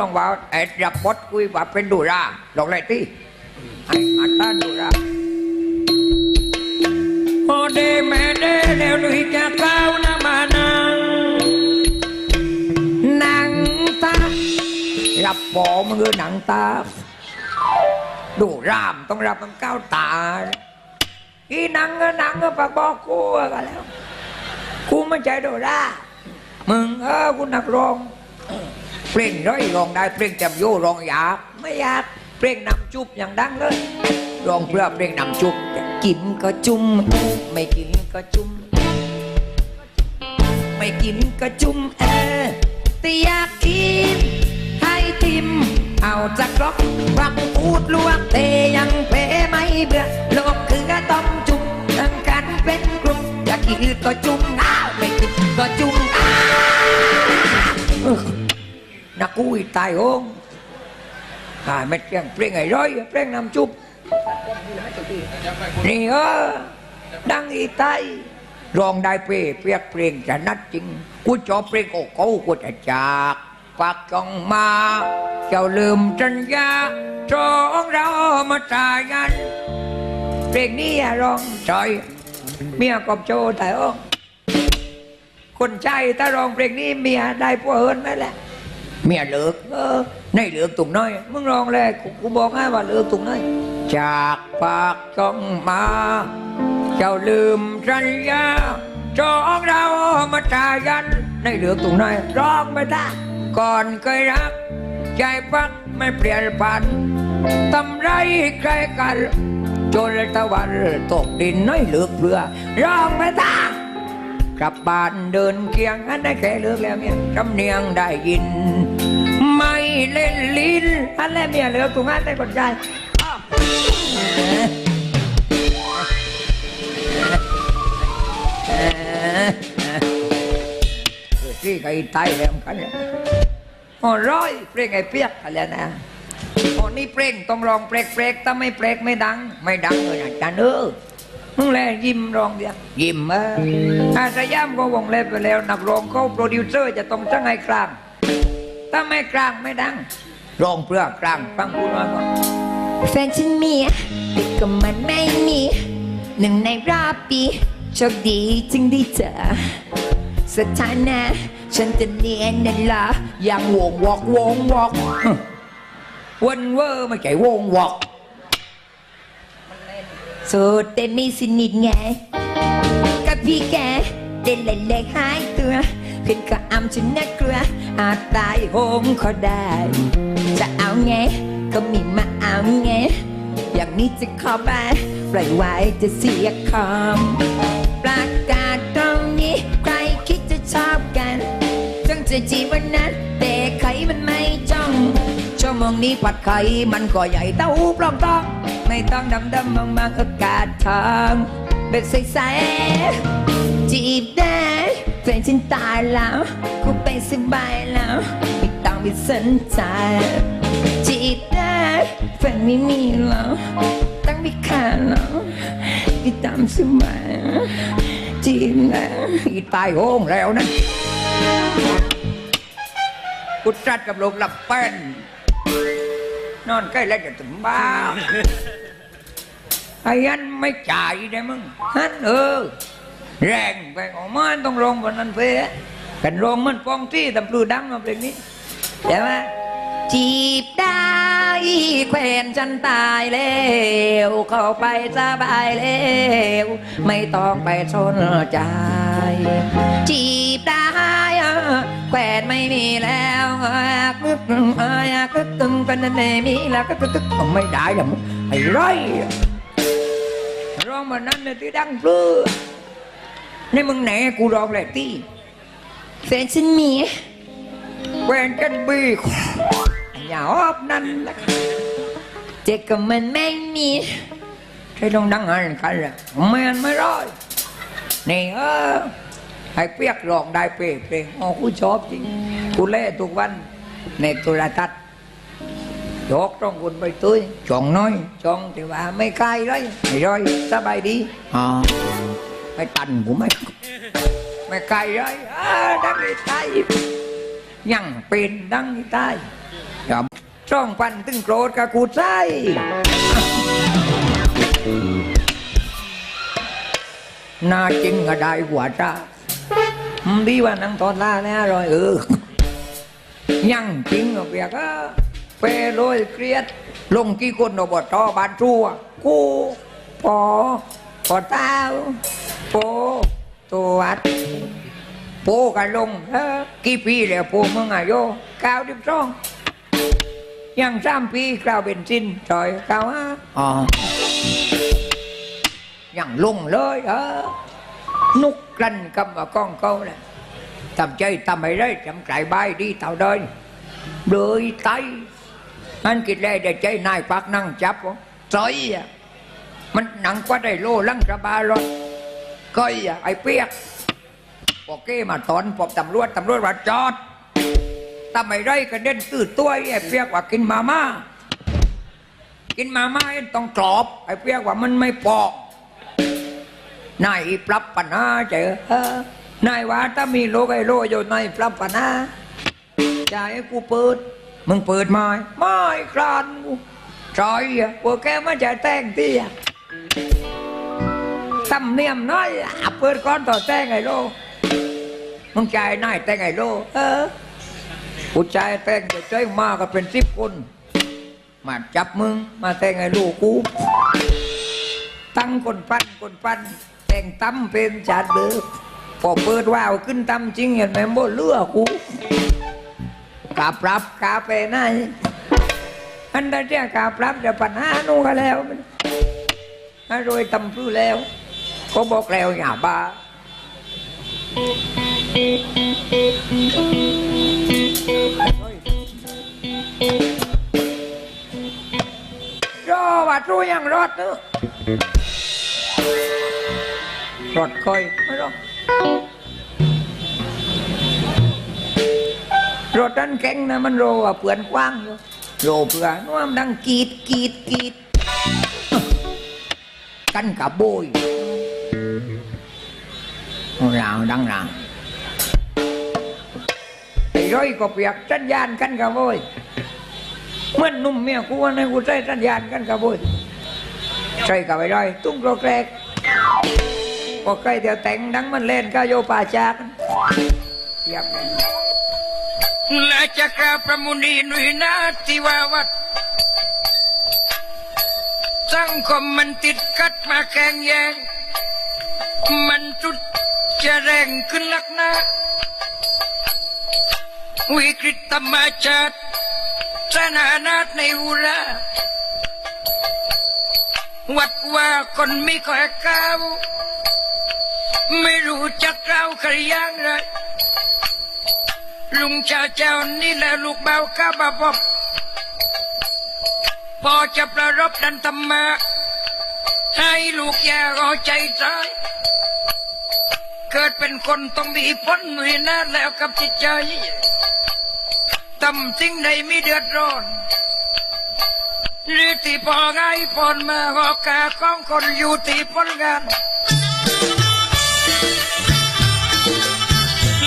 ลองว่าไอ้รับบทคุยว่าเป็นดูราลองเลยที่ไอ้อัตตาดูราโอเดแม่เดเดลุยจะเก้านะมานังนังตารับปอมันคือหนังตา ดูรามต้องรับมันก้าวตาอีนังก็นังก็ปากบอกกูกันแล้วกูไม่ใจดูรามึงเออกูนักร้อง เพลงร้อยร้องได้เพลงจำโยร้องยากไม่อยากเพลงนำจุบอย่างดังเลยร้องเพื่อเพลงนำจุบกินก็จุ่มไม่กินก็จุ่มไม่กินก็จุ่มเออแต่อยากกินให้ทิมเอาจากรอกวักพูดลวกเตยังเพไม่เบื่อโลกคือต้องจุ่มทั้งกันเป็นกลุ่มอยากกินก็จุ่มอ้าวไม่กินก็จุ่มอ้าว นักกู้อีตายโองตายไม่เปลี่ยงเปลี่ยงไอ้ร้อยเปลี่ยงน้ำจุบนี่เออดังอีตายรองได้เปรเปียกเพลงจะนัดจริงกูชอเพลงโอ้เขากูจะจากปากจองมาเจ้าลืมสัญญาจองเรามาตายกันเพลงนี้อย่าร้องจอย เมียกอบโจแต่โองคนใจถ้าร้องเพลงนี้เมียได้พวเฮินไหมแหละ เมียเลิกเออในเลือกตุงน้อย มึงลองเลยกูกูบอกให้ว่าเลือกตุงน้อย จากปากจ้องมา เจ้าลืมสัญญาจองเรามาตายัน ในเลือกตุงน้อยร้องไปท่าก่อนเคยรัก ใจพักไม่เปลี่ยนผันทำไรใครกัน จนตะวันตกดินน้อยเลือกเพื่อร้องไปท่า กลับบ้านเดินเคียงอันได้แค่เลือกแล้วเนี่ยจำเนียงได้ยิน ไม่เล่นลิ้นอันแล้วเมียเหลือกตรงนั้นได้กดใจอ้าวเออที่ไก่ตายแล้วกันเนี่ยโอ๋อร้อยเพลงไอ้เปียกอะไรนะโอ๋อนี่เพลงต้องร้องเปรกเปรกถ้าไม่เปรกไม่ดัง ไม่ดังเลยนะจันเออ มึงแลยิ้มร้องเดียวยิ้มเอออาสยามก็วงเล็บไปแล้ว นักร้องเขาโปรดิวเซอร์จะต้องจ้างให้กลาง ถ้าไม่กลางไม่ดังร้องเพื่อกลางฟังกูหน่อยก่อนแฟนฉันมีแต่ก็มันไม่มี หนึ่งในรอบปีโชคดีจึงได้เจอสถานะฉันจะเนียนนั่นละยังวงวอกวงวอกวันเวอร์ไม่ใช่วงวอกโสดแต่ไม่สนิทไง กับพี่แกเด่นเล่นเล็กหายตัวเพื่อนก็อำฉันน่ากลัวอาจตายโหงเขาได้ จะเอาไง ก็มีมาเอาไง อย่างนี้จะขอไปปล่อยไว้จะเสียคำประกาศตรงนี้ใครคิดจะชอบกันจงจะจีบวันนั้นแต่ใครมันไม่จ้องชั่วโมงนี้ผัดไข่มันก็ใหญ่เต้าหูปลองต้อง ไม่ต้องดำดำมองมางอากาศทองเป็นใสๆจีบได้แฟนฉันตายแล้วกูไปสบายแล้วไม่ต้องไปสนใจจีบได้แฟนไม่มีแล้วตั้งไม่ขาดแล้วไปตามสบายจีบได้อีตายโหงแล้วนะกูจัดกับลมหลับแป้นนอนใกล้แล้วจะถึงบ้าน ไอ้ยันไม่จ่ายได้มึงฮันเออ แรงไปออกมาต้องลงบนนั้นเฟ้กันลงมันปองที่ตำปลือดังมาเพลงนี้ใช่ไหมจีบได้แควนฉันตายแล้วเข้าไปสบายแล้วไม่ต้องไปสนใจ จีบได้แควนไม่มีแล้วอยากนึกอยากนึกตึงเป็นนั่นเองมีแล้วก็ตึกตึกมันไม่ได้หรอกไอ้ไร องมานั้นเลยที่ดังปลือนี่มึงไหนกูร้องแหละที่แฟนฉันมีแหวนกันบีอย่าออบนั่นนะเจ็ก็มันไม่มีใช่ต้องดังหันกันแหละแม่นไม่ร้อยนี่เออให้เปียกร้องได้เปรย์เพลงอ๋อกูชอบจริงกูเล่ทุกวันในโทรทัศน์ ยกต้องคุณไปตุ้ยจ่องน้อยจ่องแต่ว่าไม่ใครเลยไม่ร้อยสบายดีอ๋อไม่ตันกูไม่ไม่ใครเลยอ่าดังอีตายยังเป็นดังอีตายครับช่องปันตึงโกรธกับกูใจน่าจริงก็ได้หัวจ้าอืมดีว่านังตอนล่าแน่รอยเออยังจริงก็เปียกอะ เปโรยเครียด ลงกี่คนอบตบานจัวกูปอปอเต้าโปตัววัดโปกันลงเออกี่ปีแล้วโปมึงอายุเก้าสิบสองยังสามปีกล่าวเป็นสิ้นจอยเก้าห้าอ๋อยังลงเลยเออนุกกลันกำมากล้องเขาเลยทำใจทำให้ได้ทำใจใบายดีเต่าเดินเลยไต อันกิดแลได้ใจนายปักนั่งจับวะซอยอะมันหนังกว่าได้โลลังกระบารถก้อยอะไอ้เปียกพอเก้มาตอนพบตำรวจตำรวจว่าจอดทำไมไรกระเด็นตื้อตัวไอ้เปียกว่ากินมาม่ากินมาม่าไอ้ต้องกรอบ ไอ้เปียกว่ามันไม่ปอกนายปรับปัญหาเจอเออนายว่าถ้ามีโลกไอ้โลอยู่ในปรับปัญหาจะให้กูเปิด มึงเปิดไมาไม่กลานกูจอยอะพวกแกไม่จะแต่งที่อะทำเนียมน้อยอะเปิดก้อนต่อแต่งไอ้โลมึงใจ่ายนายแต่งไอ้โลเออกูจ่ายแต่งจะใจมากก็เป็นสิบคนมาจับมึงมาแต่งไอ้ลูกกูตั้งคนปั้นคนปั้นแต่งตั้มเป็นจาดเดือพอเปิดว่าวขึ้นตั้มจริงเห็นไหมโมเลือกู กาปรับกาไปไหนอันนั้นเรียกกาปรับจะปัญหานู่นก็แล้วมันรวยตำพื้แล้ว ก็บอกแล้วอย่าบ้ารอว่ารู้ยังรอดเนอะรอดคอยไม่ร รถดันแข็งนะมันโรว่าเปื่อนกว้างอยู่โรเพื่อน้วมดังกรีดกรีดกรีดกันกับโบยราวดังราวไอ้ร้อยก็เปียกสัญญาณกันกับโบยเมื่อนนุ่มเมียกูว่าในกูใช้สัญญาณกันกับบุญใช่กับไปได้ตุ้งโกรกแกรกพอใกล้เดี๋ยวแต่งดังมันเล่นก็โยป่าจากเทียบ และจะกราบประมุนีนุยนาที่ว่าวัดสังคมมันติดกัดมาแข่งแย่งมันจุดจะแรงขึ้นลักนาวิกฤตธรรมชาติสนานาถในอุราวัดว่าคนไม่ค่อยก้าวไม่รู้จักเราใครอย่างไร ลุงชาเจ้านี่แหละลูกเบาข้าบาบอบพอจะประรบดันธรรมะให้ลูกย่ารอใจร้ายเกิดเป็นคนต้องมีพ้นหน่วยนาแล้วกับจิตใจทำสิ่งใดไม่เดือดร้อนหรือที่พอไงพอนมาหอกกาของคนอยู่ที่ผลงาน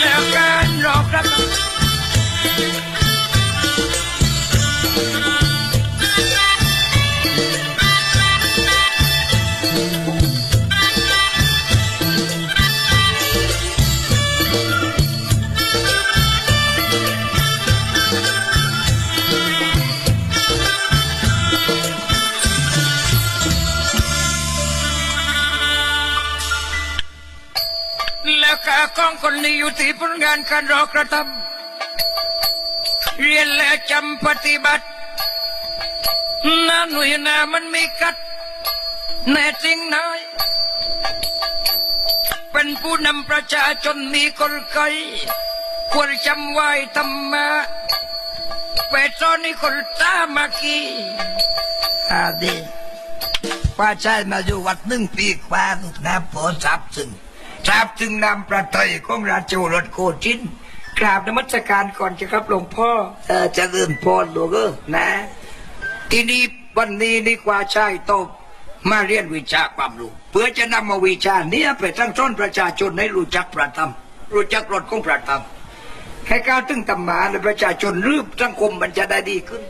แล้วการรอกรับ กากองคนนี้อยู่ที่ผลงานการรอกระทำ เรียนและจำปฏิบัตินาหนุ่ยนามันมีกัด แน่จริงน้อยเป็นผู้นำประชาชนมีกลไกควรจำไว้ธรรมะเวทซอนี่คนตามากีอาดีป้าชายมาอยู่วัดหนึ่งปีกว่านะพอทราบซึ่งทราบถึงนำประเทศของราชโรสโกจิน กราบนมัสการก่อนจะครับหลวงพ่อเออจะเริ่มพรหลวงเออนะ ทีนี้วันนี้นี่กว่าชายโตมาเรียนวิชาความรู้เพื่อจะนำมาวิชาเนี้ยไปทั้งต้นประชาชนให้รู้จักประธรรม รู้จักรถของประธรรมให้ก้าวถึงตำมาและประชาชนรืบสังคมมันจะได้ดีขึ้น